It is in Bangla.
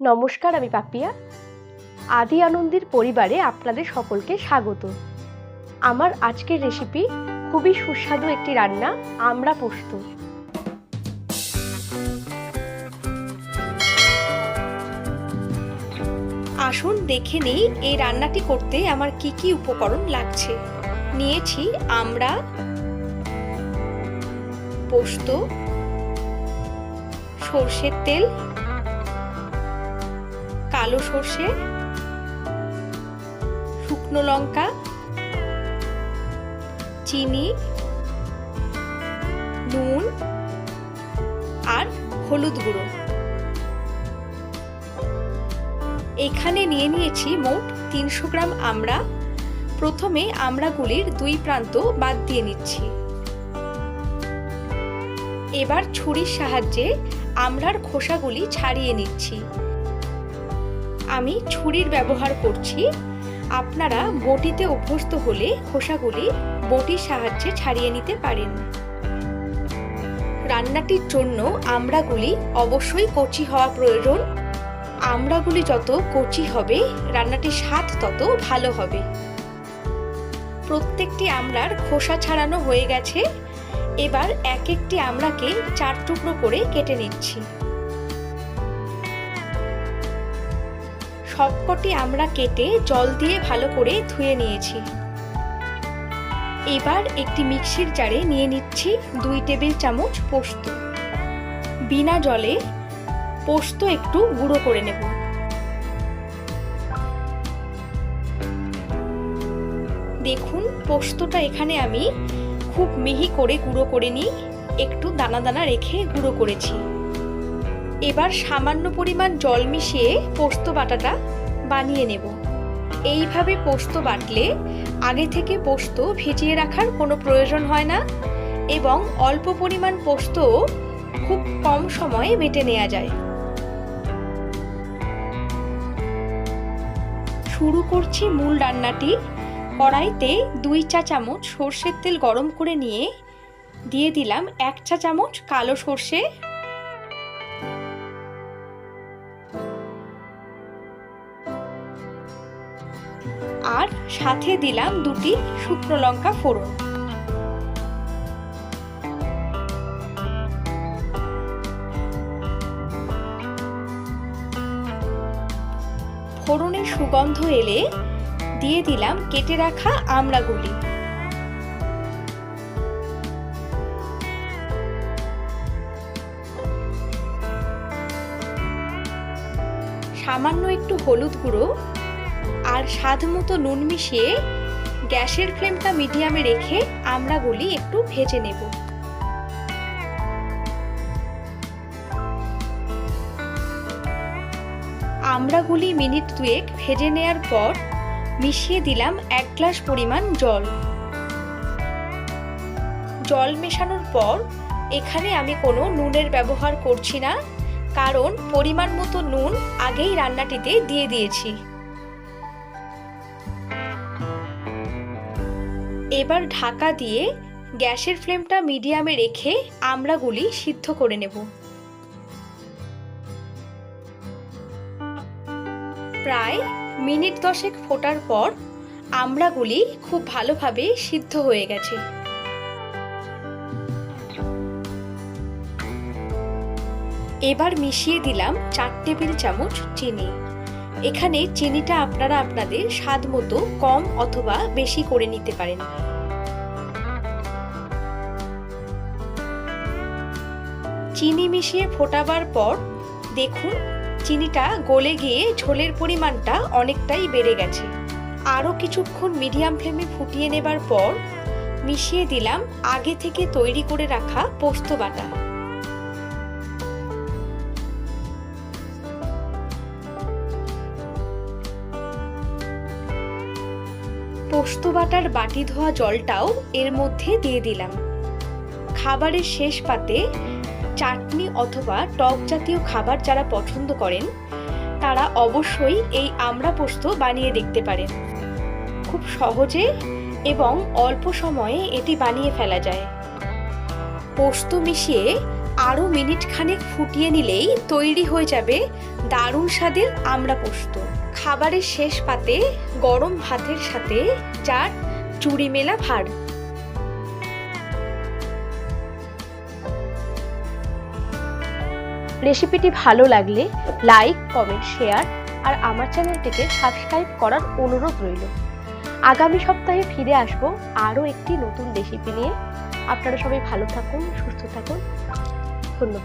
নমস্কার, আমি পাপিয়া। আদি আনন্দের পরিবারে আপনাদের সকলকে স্বাগত। আমার আজকের রেসিপি খুবই সুস্বাদু একটি রান্না, আমরা পোস্ত। আসুন দেখে নেই এই রান্নাটি করতে আমার কি কি উপকরণ লাগছে। নিয়েছি আমরা পোস্ত, সর্ষের তেল কালো সর্ষে, শুকনো লঙ্কা, চিনি, নুন আর হলুদ গুঁড়ো। এখানে নিয়ে নিয়েছি মোট তিনশো গ্রাম আমড়া প্রথমে আমড়াগুলির দুই প্রান্ত বাদ দিয়ে নিচ্ছি। এবার ছুরির সাহায্যে আমড়ার খোসাগুলি ছাড়িয়ে নিচ্ছি। আমি ছুরির ব্যবহার করছি। আপনারা বটিতে অভ্যস্ত হলে খোসাগুলি বটির সাহায্যে ছাড়িয়ে নিতে পারেন। রান্নাটির জন্য আমড়াগুলি অবশ্যই কচি হওয়া প্রয়োজন। আমড়াগুলি যত কচি হবে, রান্নাটির স্বাদ তত ভালো হবে। প্রত্যেকটি আমড়ার খোসা ছাড়ানো হয়ে গেছে। এবার এক একটি আমড়াকে চার টুকরো করে কেটে নিচ্ছি। সবকটি আমরা কেটে জল দিয়ে ভালো করে ধুয়ে নিয়েছি। এবার একটি মিক্সির জারে নিয়ে নিচ্ছি দুই টেবিল চামচ পোস্ত। বিনা জলে পোস্ত একটু গুঁড়ো করে নেব। দেখুন, পোস্তটা এখানে আমি খুব মিহি করে গুঁড়ো করে নিই একটু দানা দানা রেখে গুঁড়ো করেছি। এবার সামান্য পরিমাণ জল মিশিয়ে পোস্ত বাটাটা বানিয়ে নেব। এইভাবে পোস্ত বাটলে আগে থেকে পোস্ত ভিজিয়ে রাখার কোনো প্রয়োজন হয় না এবং অল্প পরিমাণ পোস্ত খুব কম সময়ে বেটে নেওয়া যায়। শুরু করছি মূল রান্নাটি। কড়াইতে দুই চা চামচ সর্ষের তেল গরম করে নিয়ে দিয়ে দিলাম এক চা চামচ কালো সর্ষে আর সাথে দিলাম দুটি শুকনো লঙ্কা ফোড়ন। ফোড়নের সুগন্ধ এলে দিয়ে দিলাম কেটে রাখা আমড়াগুলি সামান্য একটু হলুদ গুঁড়ো আর স্বাদ মতো নুন মিশিয়ে গ্যাসের ফ্লেমটা মিডিয়ামে রেখে আমড়াগুলি একটু ভেজে নেব। আমড়াগুলি মিনিট দুয়েক ভেজে নেয়ার পর মিশিয়ে দিলাম এক গ্লাস পরিমাণ জল। জল মেশানোর পর এখানে আমি কোনো নুনের ব্যবহার করছি না, কারণ পরিমাণ মতো নুন আগেই রান্নাটিতে দিয়ে দিয়েছি। এবার ঢাকা দিয়ে গ্যাসের ফ্লেমটা মিডিয়ামে রেখে আমড়াগুলি সিদ্ধ করে নেব। প্রায় মিনিট দশেক ফোটার পর আমড়াগুলি খুব ভালোভাবে সিদ্ধ হয়ে গেছে। এবার মিশিয়ে দিলাম চার টেবিল চামচ চিনি। এখানে চিনিটা আপনারা আপনাদের স্বাদ মতো কম অথবা বেশি করে নিতে পারেন। চিনি মিশিয়ে ফোটাবার পর দেখুন, চিনিটা গলে গিয়ে ঝোলের পরিমাণটা অনেকটাই বেড়ে গেছে। আরও কিছুক্ষণ মিডিয়াম ফ্লেমে ফুটিয়ে নেবার পর মিশিয়ে দিলাম আগে থেকে তৈরি করে রাখা পোস্ত বাটা। পোস্ত বাটার বাটি ধোয়া জলটাও এর মধ্যে দিয়ে দিলাম। খাবারের শেষ পাতে চাটনি অথবা টক জাতীয় খাবার যারা পছন্দ করেন, তারা অবশ্যই এই আমড়া পোস্ত বানিয়ে দেখতে পারেন। খুব সহজে এবং অল্প সময়ে এটি বানিয়ে ফেলা যায়। পোস্ত মিশিয়ে আরও মিনিট খানেক ফুটিয়ে নিলেই তৈরি হয়ে যাবে দারুণ স্বাদের আমড়া পোস্ত। খাবারের শেষ পাতে গরম ভাতের সাথে যার চুড়ি মেলা ভার। রেসিপিটি ভালো লাগলে লাইক, কমেন্ট, শেয়ার আর আমার চ্যানেলটিকে সাবস্ক্রাইব করার অনুরোধ রইল। আগামী সপ্তাহে ফিরে আসব আরও একটি নতুন রেসিপি নিয়ে। আপনারা সবাই ভালো থাকুন, সুস্থ থাকুন। ধন্যবাদ।